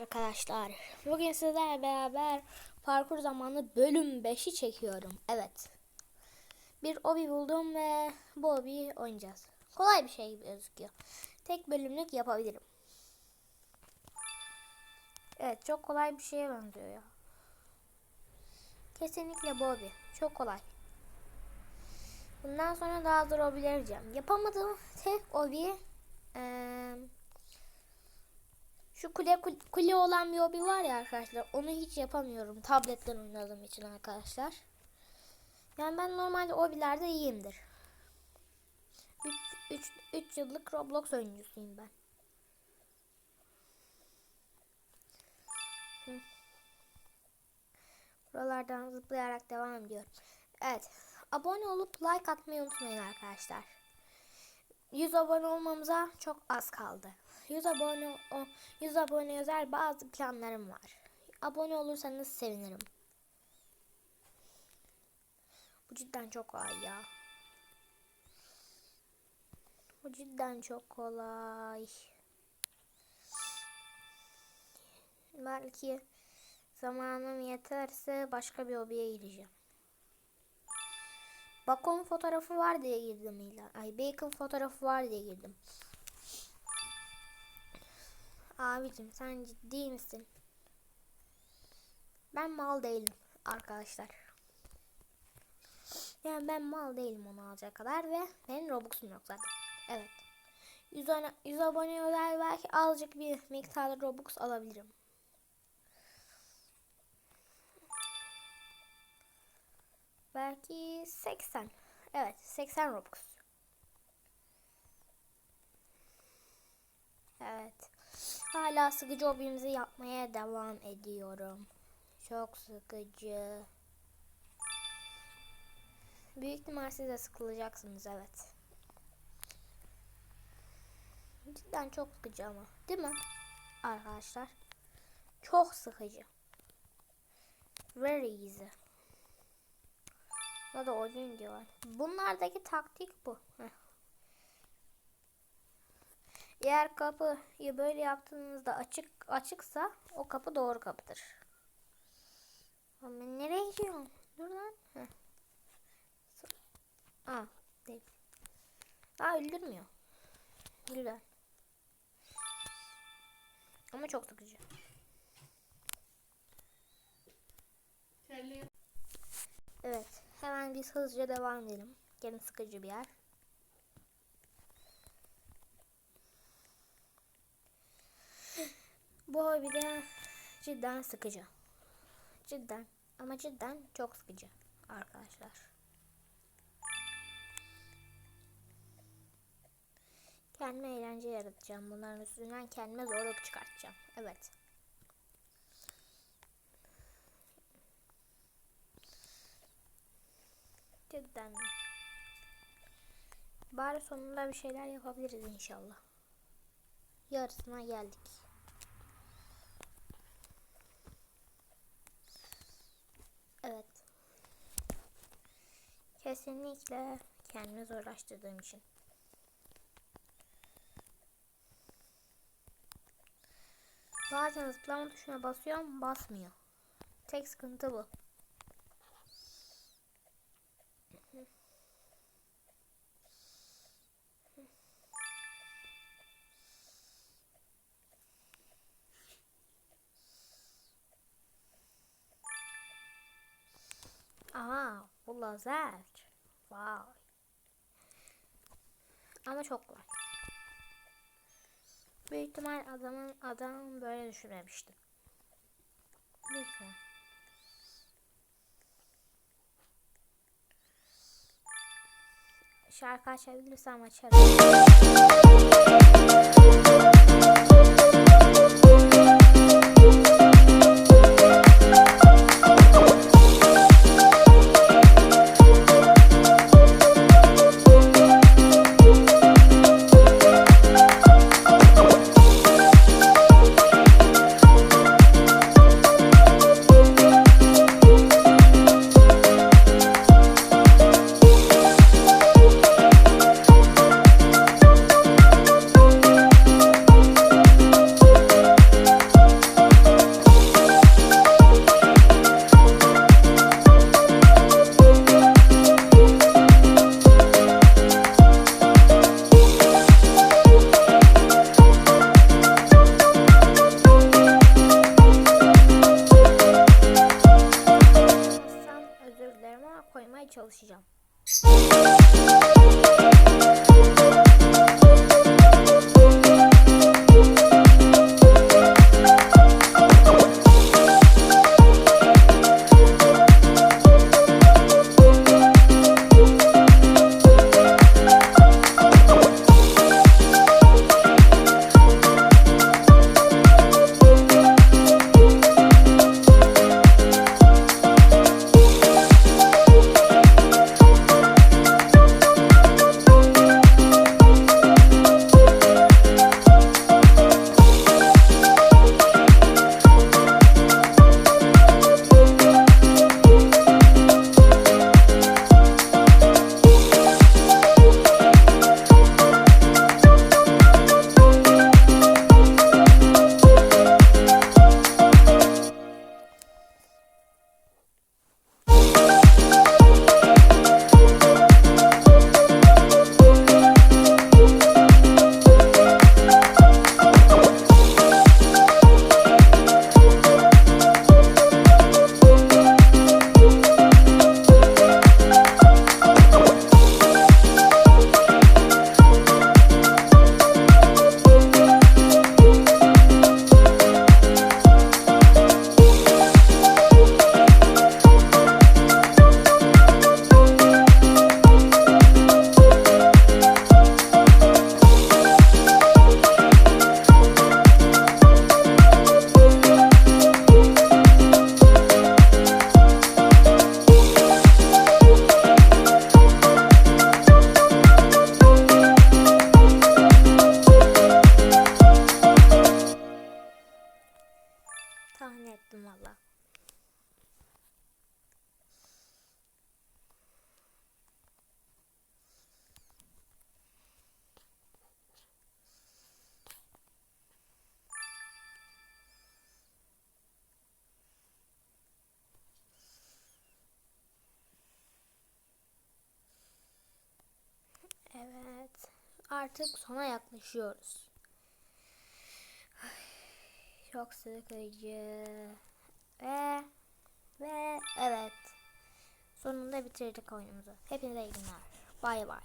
Arkadaşlar bugün sizlerle beraber parkur zamanı bölüm 5'i çekiyorum. Evet. Bir obi buldum ve bu obiyi oynayacağız. Kolay bir şey gözüküyor. Tek bölümlük yapabilirim. Evet çok kolay bir şeye benziyor ya. Kesinlikle bu obi. Çok kolay. Bundan sonra daha zor obiler yapacağım. Yapamadığım tek obi eee şu kule kule olan bir hobi var ya arkadaşlar. Onu hiç yapamıyorum. Tabletten oynadığım için arkadaşlar. Yani ben normalde hobilerde iyiyimdir. 3 3 yıllık Roblox oyuncusuyum ben. Buralardan zıplayarak devam ediyorum. Evet. Abone olup like atmayı unutmayın arkadaşlar. 100 abone olmamıza çok az kaldı. 100 abone o 100 abone özel bazı planlarım var. Abone olursanız sevinirim. Bu cidden çok kolay ya. Bu cidden çok kolay. Belki zamanım yeterse başka bir hobiye gireceğim. Bacon fotoğrafı var diye girdim ilan. Ay bacon fotoğrafı var diye girdim. Abicim sen ciddi misin? Ben mal değilim arkadaşlar. Yani ben mal değilim onu alacak kadar ve benim Robux'um yok zaten. Evet. 100, 100 abone özel belki azıcık bir miktarda Robux alabilirim. Belki 80. Evet 80 Robux. Evet. Hala sıkıcı hobimizi yapmaya devam ediyorum. Çok sıkıcı. Büyük ihtimal siz de sıkılacaksınız evet. Cidden çok sıkıcı ama. Değil mi? Arkadaşlar. Çok sıkıcı. Very easy. Ya da oyun diyorlar. Bunlardaki taktik bu. Heh. Eğer kapıyı böyle yaptığınızda açık açıksa o kapı doğru kapıdır. Ben nereye gidiyorum? Dur lan. Heh. Aa, değil. Aa öldürmüyor. Güzel. Ama çok sıkıcı. Evet. Hemen biz hızlıca devam edelim. Gene sıkıcı bir yer. Bu hobi de cidden sıkıcı. Cidden ama cidden çok sıkıcı arkadaşlar. Kendime eğlence yaratacağım. Bunların üstünden kendime zorluk çıkartacağım. Evet. Cidden. Bari sonunda bir şeyler yapabiliriz inşallah. Yarısına geldik. Evet. Kesinlikle kendimi zorlaştırdığım için. Bazen zıplama tuşuna basıyorum basmıyor. Tek sıkıntı bu. Aha bu lazer. Vay. Ama çok kolay. Büyük ihtimal adamın adam böyle düşünmemişti. Lütfen. Şarkı açabilirsem açarım. Evet. Artık sona yaklaşıyoruz. Çok sıkıcı. Ve ve evet. Sonunda bitirdik oyunumuzu. Hepinize iyi günler. Bay bay.